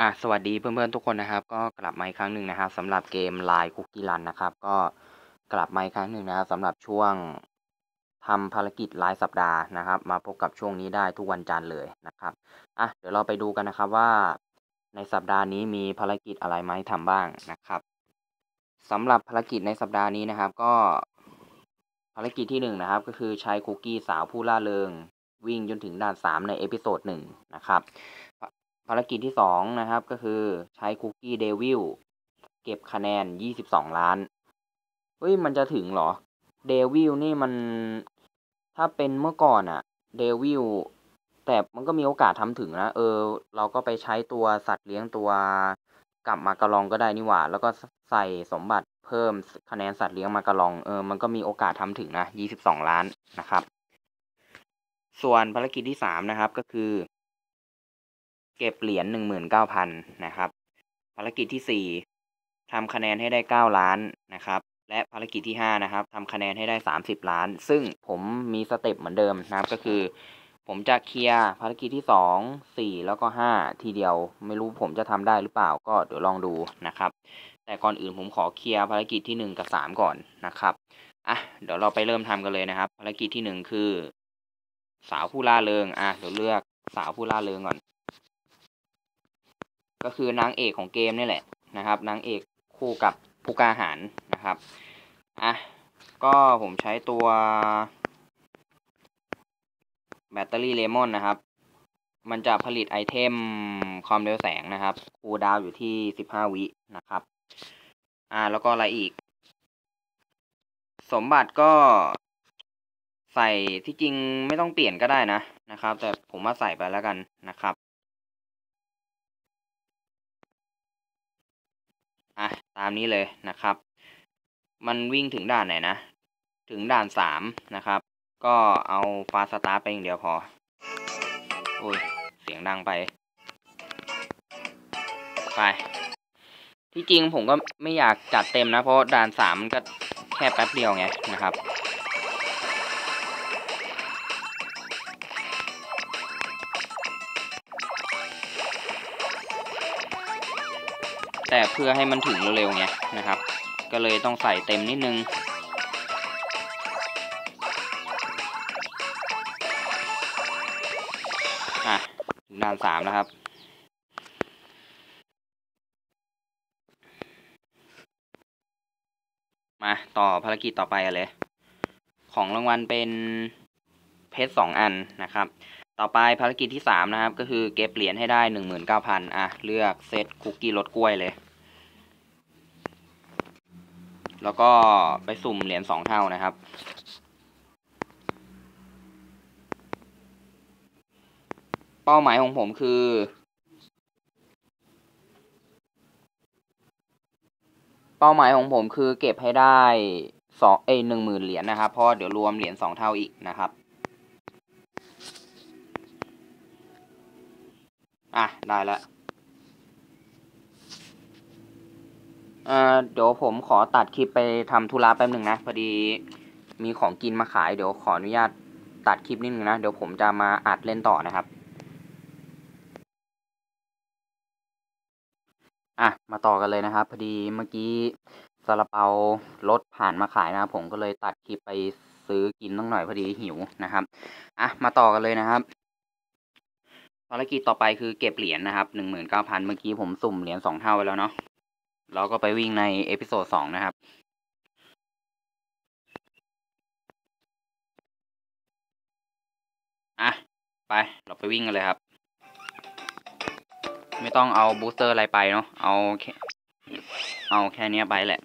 อะสวัสดีเพื่อนๆทุกคนนะครับ ก็กลับมาอีกครั้งหนึ่งนะครับสำหรับเกม Line Cookie Run นะครับ ก็กลับมาอีกครั้งหนึ่งนะครับสำหรับช่วงทำภารกิจรายสัปดาห์นะครับ มาพบกับช่วงนี้ได้ทุกวันจันทร์เลยนะครับอะเดี๋ยวเราไปดูกันนะครับว่า ในสัปดาห์นี้มีภารกิจอะไรมาให้ทำบ้างนะครับสำหรับภารกิจในสัปดาห์นี้นะครับ ก็ภารกิจที่หนึ่งนะครับก็คือใช้คุกกี้สาวผู้ล่าเริงวิ่งจนถึงด่านสามในเอพิโซดหนึ่งนะครับ ภารกิจที่สองนะครับ ก็คือใช้คุกกี้เดวิลเก็บคะแนนยี่สิบสองล้าน เฮ้ย มันจะถึงเหรอ เดวิลนี่มัน ถ้าเป็นเมื่อก่อนอะเดวิลแต่มันก็มีโอกาสทำถึงนะ เออ เราก็ไปใช้ตัวสัตว์เลี้ยงตัวกลับมากระลองก็ได้นี่หว่า แล้วก็ใส่สมบัติเพิ่มคะแนนสัตว์เลี้ยงมากระลอง เออ มันก็มีโอกาสทำถึงนะยี่สิบสองล้านนะครับ ส่วนภารกิจที่สามนะครับ ก็คือ เก็บเหรียญหนึ่งหมื่นเก้าพันนะครับ ภารกิจที่สี่ทำคะแนนให้ได้เก้าล้านนะครับ และภารกิจที่ห้านะครับทำคะแนนให้ได้สามสิบล้าน ซึ่งผมมีสเต็ปเหมือนเดิมนะครับก็คือ ผมจะเคลียร์ภารกิจที่สองสี่แล้วก็ห้าทีเดียว ไม่รู้ผมจะทำได้หรือเปล่าก็เดี๋ยวลองดูนะครับ แต่ก่อนอื่นผมขอเคลียร์ภารกิจที่หนึ่งกับสามก่อนนะครับอะเดี๋ยวเราไปเริ่มทำกันเลยนะครับ ภารกิจที่หนึ่งคือ สาวผู้ล่าเริงอะเดี๋ยวเลือกสาวผู้ล่าเริงก่อน ก็คือนางเอกของเกมนี่แหละนะครับนางเอกคู่กับผู้กาหาญนะครับอะก็ผมใช้ตัวแบตเตอรี่เลมอนนะครับ มันจะผลิตไอเทมความเร็วแสงนะครับ คูดาวอยู่ที่สิบห้าวินะครับ อ่าแล้วก็อะไรอีก สมบัติก็ใส่ที่จริงไม่ต้องเปลี่ยนก็ได้นะนะครับ แต่ผมมาใส่ไปแล้วกันนะครับ อะ ตามนี้เลยนะครับ มันวิ่งถึงด่านไหนนะ ถึงด่านสามนะครับ ก็เอาฟาสตาร์ไปอย่างเดียวพอ โอ้ย เสียงดังไป ไป ที่จริงผมก็ไม่อยากจัดเต็มนะ เพราะด่านสามก็แค่แป๊บเดียวไงนะครับ แต่เพื่อให้มันถึงเร็วๆไงนะครับ ก็เลยต้องใส่เต็มนิดนึงอะถึงด่านสามแล้วครับมาต่อภารกิจต่อไปกันเลย ของรางวัลเป็นเพชรสองอันนะครับ ต่อไปภารกิจที่สามนะครับ ก็คือเก็บเหรียญให้ได้หนึ่งหมื่นเก้าพันอะ เลือกเซตคุกกี้รสกล้วยเลย แล้วก็ไปสุ่มเหรียญสองเท่านะครับ เป้าหมายของผมคือเป้าหมายของผมคือเก็บให้ได้สองเอ้หนึ่งหมื่นเหรียญนะครับ เพราะเดี๋ยวรวมเหรียญสองเท่าอีกนะครับ อะ ได้แล้ว เอ่อเดี๋ยวผมขอตัดคลิปไปทำธุระแป๊บหนึ่งนะพอดีมีของกินมาขายเดี๋ยวขออนุญาตตัดคลิปนิดนึงนะเดี๋ยวผมจะมาอัดเล่นต่อนะครับอะมาต่อกันเลยนะครับพอดีเมื่อกี้ซาลาเปารถผ่านมาขายนะครับผมก็เลยตัดคลิปไปซื้อกินต้องหน่อยพอดีหิวนะครับอะมาต่อกันเลยนะครับภารกิจต่อไปคือเก็บเหรียญนะครับหนึ่งหมื่นเก้าพันเมื่อกี้ผมสุ่มเหรียญสองเท่าไปแล้วเนาะ เราก็ไปวิ่งในเอพิโซดสองนะครับ อะ ไป เราไปวิ่งกันเลยครับ ไม่ต้องเอาบูสเตอร์อะไรไปเนาะ เอาแค่เอาแค่นี้ไปแหละ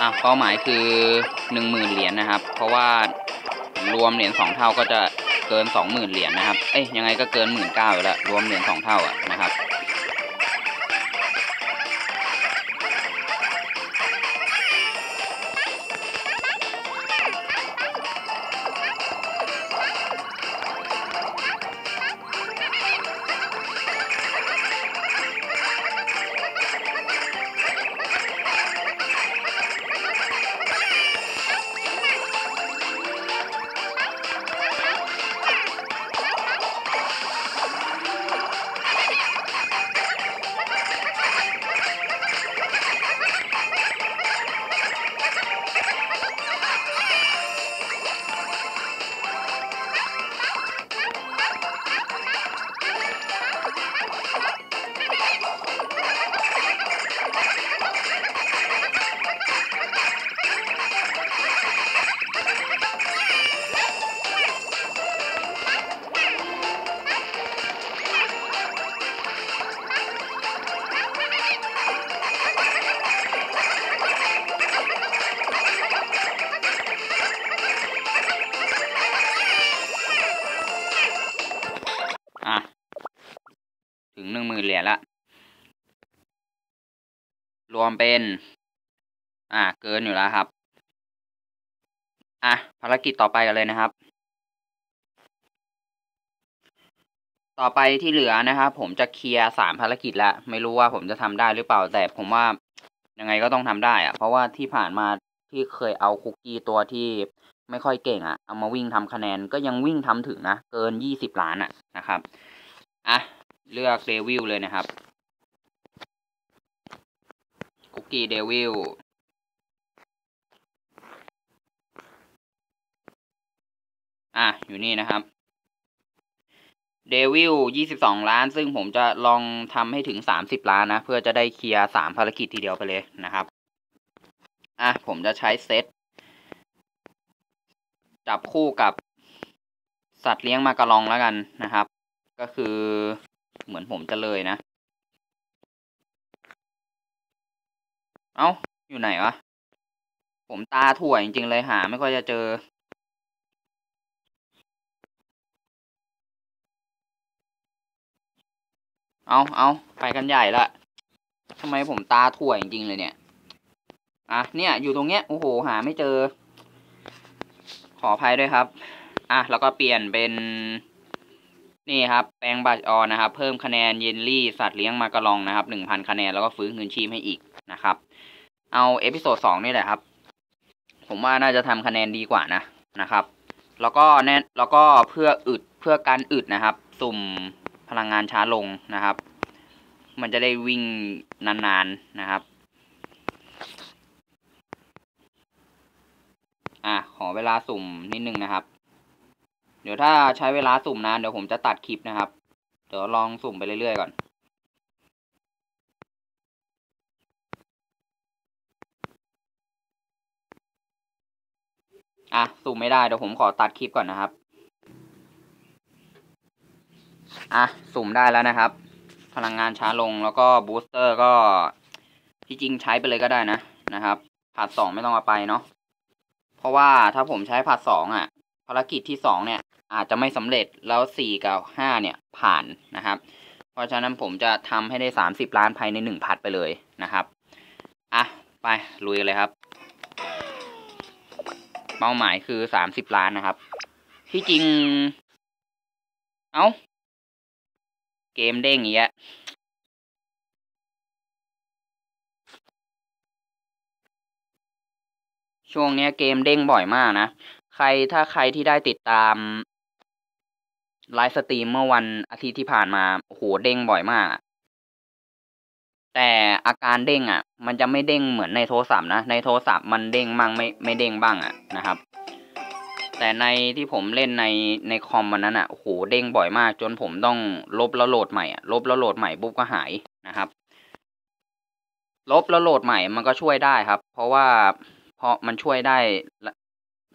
อะ เป้าหมายคือหนึ่งหมื่นเหรียญนะครับ เพราะว่ารวมเหรียญสองเท่าก็จะเกินสองหมื่นเหรียญนะครับ เอ้ย ยังไงก็เกินหมื่นเก้าอยู่แล้ว รวมเหรียญสองเท่าอะนะครับ รวมเป็น อ่า เกินอยู่แล้วครับ อะ ภารกิจต่อไปกันเลยนะครับ ต่อไปที่เหลือนะครับผมจะเคลียร์สามภารกิจแล้ว ไม่รู้ว่าผมจะทำได้หรือเปล่า แต่ผมว่ายังไงก็ต้องทำได้อะเพราะว่าที่ผ่านมาที่เคยเอาคุกกี้ตัวที่ไม่ค่อยเก่งอะเอามาวิ่งทำคะแนนก็ยังวิ่งทำถึงนะ เกินยี่สิบล้านอะนะครับ อะ เลือกเดวิลเลยนะครับ คุกกี้เดวิลอะ อยู่นี่นะครับเดวิลยี่สิบสองล้าน ซึ่งผมจะลองทำให้ถึงสามสิบล้านนะ เพื่อจะได้เคลียร์สามภารกิจทีเดียวไปเลยนะครับ อะ ผมจะใช้เซต จับคู่กับสัตว์เลี้ยงมากระลองแล้วกันนะครับ ก็คือเหมือนผมจะเลยนะ เอา้า อยู่ไหนวะ ผมตาถั่วจริง ๆ เลยหา ไม่ค่อยจะเจอ เอาเอาไปกันใหญ่ละทำไมผมตาถั่วจริง ๆ เลยเนี่ย อะ เนี่ย อยู่ตรงเนี้ย โอ้โห หาไม่เจอ ขออภัยด้วยครับ อะ แล้วก็เปลี่ยนเป็นนี่ครับ แปลงบัตรออนนะครับ เพิ่มคะแนนเยนลี่ สัตว์เลี้ยงมากระลองนะครับหนึ่งพันคะแนน แล้วก็ฟื้นคืนชีพให้อีกนะครับ เอาเอพิโซดสองนี่แหละครับ ผมว่าน่าจะทำคะแนนดีกว่านะนะครับ แล้วก็แน่แล้วก็เพื่ออึดเพื่อการอึดนะครับ สุ่มพลังงานช้าลงนะครับ มันจะได้วิ่งนานๆนะครับ อะขอเวลาสุ่มนิดนึงนะครับ เดี๋ยวถ้าใช้เวลาสุ่มนานเดี๋ยวผมจะตัดคลิปนะครับ เดี๋ยวลองสุ่มไปเรื่อยๆก่อน อะสุ่มไม่ได้เดี๋ยวผมขอตัดคลิปก่อนนะครับ อะสุ่มได้แล้วนะครับ พลังงานช้าลงแล้วก็บูสเตอร์ก็ที่จริงใช้ไปเลยก็ได้นะนะครับผัดสองไม่ต้องเอาไปเนาะเพราะว่าถ้าผมใช้ผัดสองอะ ภารกิจที่สองเนี่ย อาจจะไม่สำเร็จแล้วสี่กับห้าเนี่ยผ่านนะครับ เพราะฉะนั้นผมจะทำให้ได้สามสิบล้านภายในหนึ่งผัดไปเลยนะครับ อะ ไปลุยเลยครับ เป้าหมายคือสามสิบล้านนะครับ ที่จริง เอา้า เกมเด้งอย่างเงี้ยช่วงเนี้ยเกมเด้งบ่อยมากนะ ใครถ้าใครที่ได้ติดตามไลฟ์สตรีมเมื่อวันอาทิตย์ที่ผ่านมา โอ้โห เด้งบ่อยมาก แต่อาการเด้งอะ มันจะไม่เด้งเหมือนในโทรศัพท์นะ ในโทรศัพท์มันเด้งบ้างไม่ไม่เด้งบ้างอะนะครับ แต่ในที่ผมเล่นในในคอมมันนั้นอะโหเด้งบ่อยมาก จนผมต้องลบแล้วโหลดใหม่อะลบแล้วโหลดใหม่ปุ๊บก็หายนะครับ ลบแล้วโหลดใหม่มันก็ช่วยได้ครับ เพราะว่าเพราะมันช่วยได้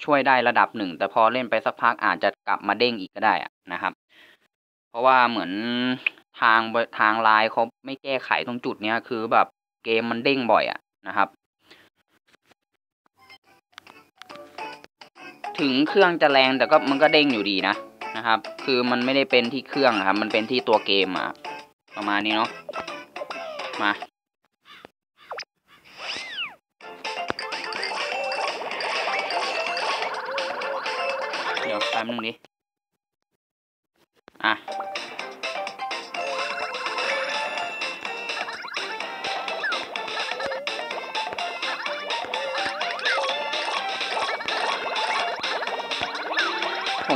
ช่วยได้ระดับหนึ่งแต่พอเล่นไปสักพักอาจจะกลับมาเด้งอีกก็ได้อะนะครับ เพราะว่าเหมือนทางทางไลน์เขา ไม่แก้ไขตรงจุดเนี้ยคือแบบเกมมันเด้งบ่อยอะนะครับ ถึงเครื่องจะแรงแต่ก็มันก็เด้งอยู่ดีนะนะครับ คือมันไม่ได้เป็นที่เครื่องครับ มันเป็นที่ตัวเกมอะประมาณนี้เนาะมาเดี๋ยวแป๊บนึงดิอะ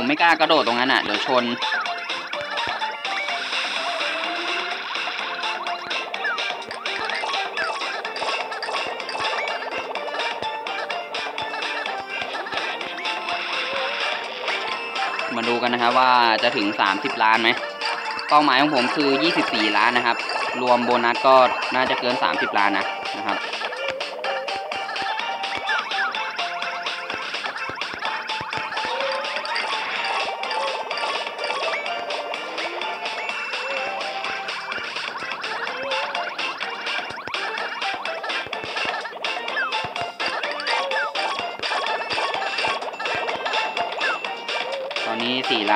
ผมไม่กล้ากระโดดตรงนั้นอะ เดี๋ยวชน มาดูกันนะครับว่าจะถึง 30 ล้านไหม เป้าหมายของผมคือ 24 ล้านนะครับ รวมโบนัสก็น่าจะเกิน 30 ล้านนะนะครับ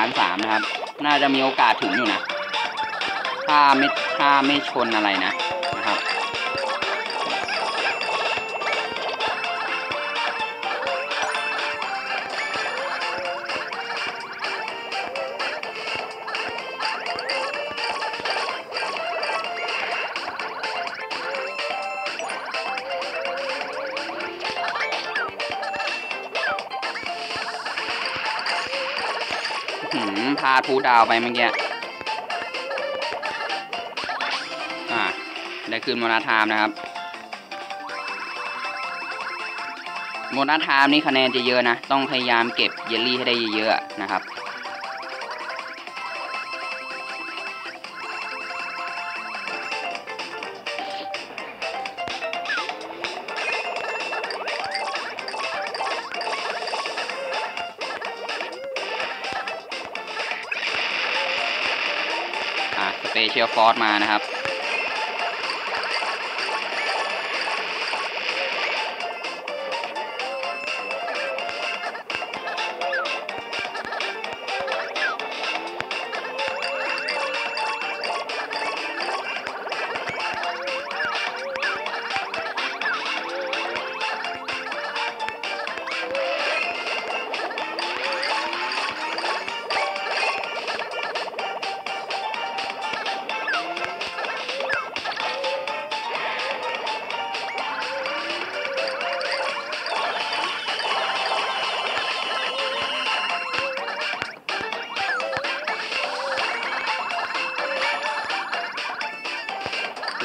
านสามนะครับ น่าจะมีโอกาสถึงอยู่นะ ถ้าไม่ถ้าไม่ชนอะไรนะ พาทูดาวไปเมื่อกี้อ่าได้คืนโมนาไทามนะครับโมนาไทามนี่คะแนนจะเยอะนะ ต้องพยายามเก็บเยลลี่ให้ได้เยอะๆนะครับ เกียวฟอร์สมานะครับ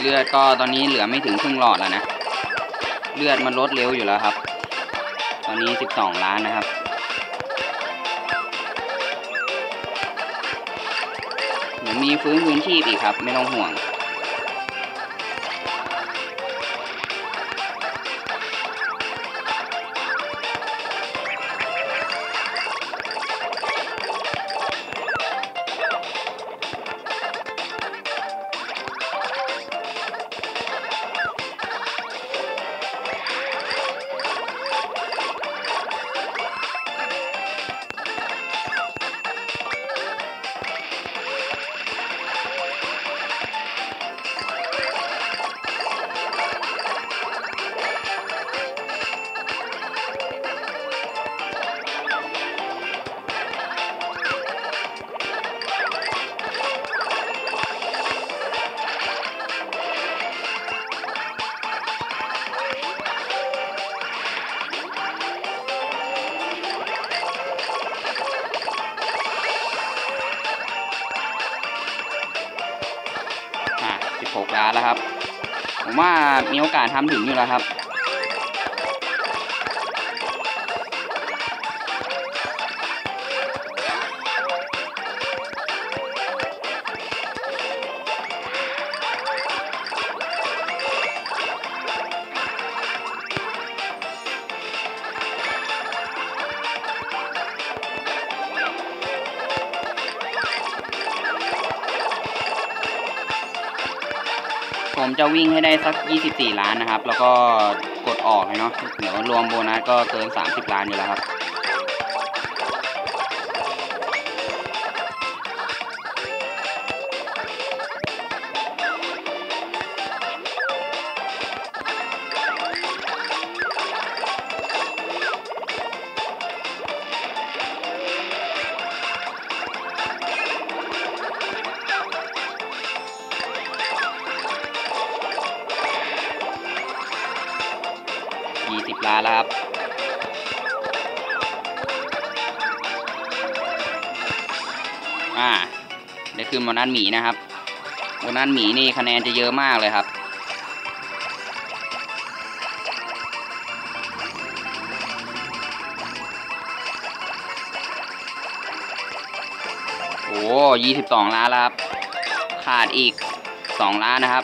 ลือดก็ตอนนี้เหลือไม่ถึงครึ่งหลอดแล้วนะ เลือดมันลดเร็วอยู่แล้วครับ ตอนนี้ 12 ล้านนะครับ เดี๋ยวมีฟื้นพื้นชีพอีกครับ ไม่ต้องห่วง ว่ามีโอกาสทำถึงอยู่แล้วครับ ผมจะวิ่งให้ได้สัก 24 ล้านนะครับ แล้วก็กดออกเลยเนาะเดี๋ยวรวมโบนัสก็เกิน 30 ล้านอยู่แล้วครับ นโบนัสหมีนะครับโบนัสหมีนี่คะแนนจะเยอะมากเลยครับ โอ้ยี่สิบสองล้านแล้วครับ ขาดอีกสองล้านนะครับ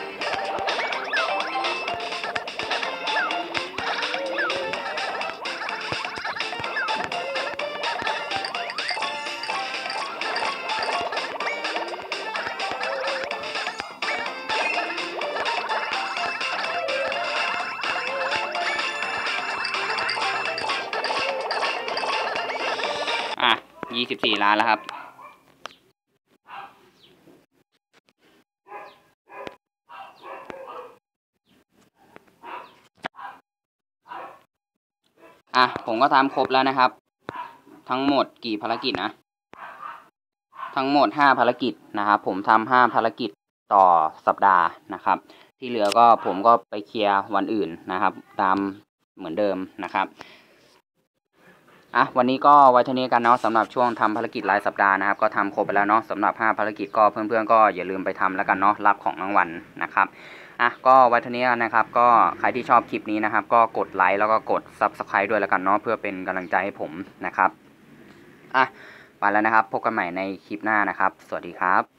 ยี่สิบสี่ล้านแล้วครับ อะ ผมก็ทำครบแล้วนะครับ ทั้งหมดกี่ภารกิจนะ ทั้งหมดห้าภารกิจนะครับ ผมทำห้าภารกิจต่อสัปดาห์นะครับ ที่เหลือก็ผมก็ไปเคลียร์วันอื่นนะครับ ตามเหมือนเดิมนะครับ อะวันนี้ก็ไว้เท่านี้กันเนาะสำหรับช่วงทำภารกิจรายสัปดาห์นะครับก็ทำครบไปแล้วเนาะสำหรับห้าภารกิจก็เพื่อนๆก็อย่าลืมไปทำแล้วกันเนาะรับของรางวัลนะครับอะก็ไว้เท่านี้กันนะครับก็ใครที่ชอบคลิปนี้นะครับ ก็กดไลค์แล้วก็กด Subscribe ด้วยแล้วกันเนาะเพื่อเป็นกำลังใจให้ผมนะครับอะไปแล้วนะครับพบกันใหม่ในคลิปหน้านะครับ สวัสดีครับ